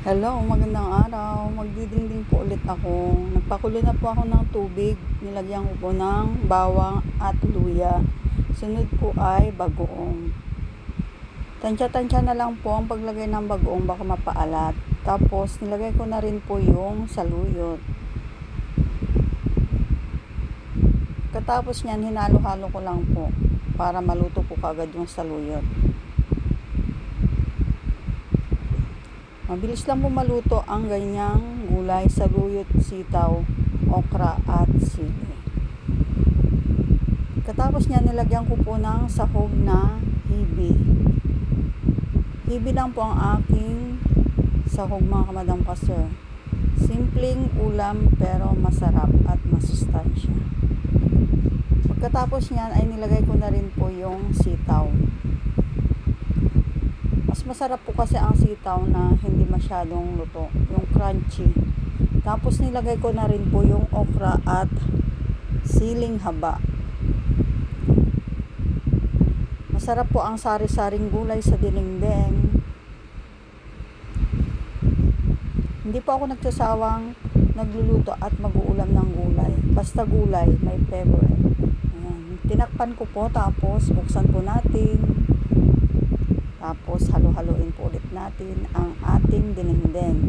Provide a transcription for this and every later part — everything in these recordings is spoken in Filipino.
Hello, magandang araw. Magdidingding po ulit ako. Nagpakulo na po ako ng tubig. Nilagyan ko po ng bawang at luya. Sunod po ay bagoong. Tansya-tansya na lang po ang paglagay ng bagoong baka mapaalat. Tapos nilagay ko na rin po yung saluyot. Katapos niyan, hinalo-halo ko lang po para maluto po kagad yung saluyot. Mabilis lang po maluto ang ganyang gulay, saluyot, sitaw, okra at sili. Katapos niya nilagyan ko po ng sahog na hibi. Hibi lang po ang aking sahog mga kamadam pasir. Simpleng ulam pero masarap at masustansya. Pagkatapos niyan ay nilagay ko na rin po yung sitaw. Mas masarap po kasi ang sitaw na hindi masyadong luto, yung crunchy. Tapos nilagay ko na rin po yung okra at siling haba. Masarap po ang sari-saring gulay sa dinengdeng. Hindi po ako nagsasawang nagluluto at mag-uulam ng gulay. Basta gulay, may favorite. Ayan. Tinakpan ko po tapos buksan po natin. Tapos halo-haloin po ulit natin ang ating dinengdeng.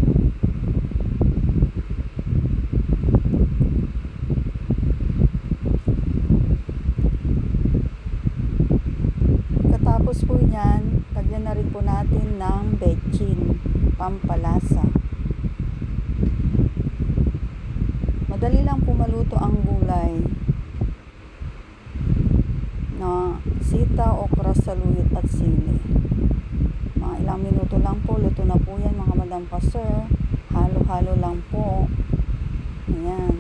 Katapos po yan, lagyan na rin po natin ng bechin, pampalasa. Madali lang po maluto ang gulay na sita, saluyot at sili. Mga ilang minuto lang po, luto na po yan mga madam pastor. Halo-halo lang po. Ayan.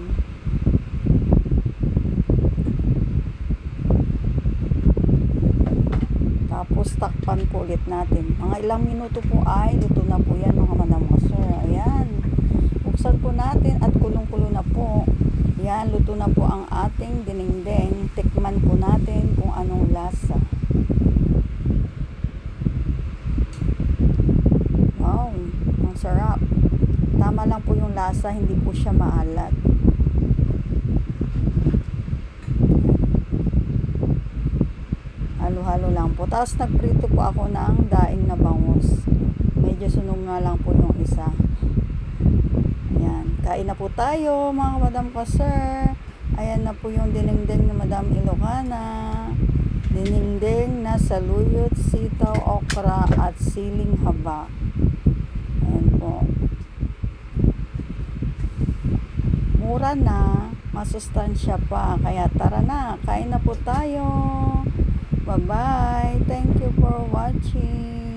Tapos takpan po ulit natin. Mga ilang minuto po ay luto na po yan mga madam pastor. Ayan. Buksan po natin at kulong-kulo na po. Yan, luto na po ang ating dinengdeng. Tikman po natin Tama lang po yung lasa, hindi po siya maalat. Halo-halo lang po. Tapos nagprito po ako ng daing na bangus. Medyo sunog nga lang po yung isa. Ayan. Kain na po tayo mga madam ko sir. Ayan na po yung dinengdeng na Madam Ilocana. Dinengdeng na saluyot, sitaw, okra at siling haba. Ayan po. Mura na, masustansya pa. Kaya tara na, kain na po tayo. Bye-bye. Thank you for watching.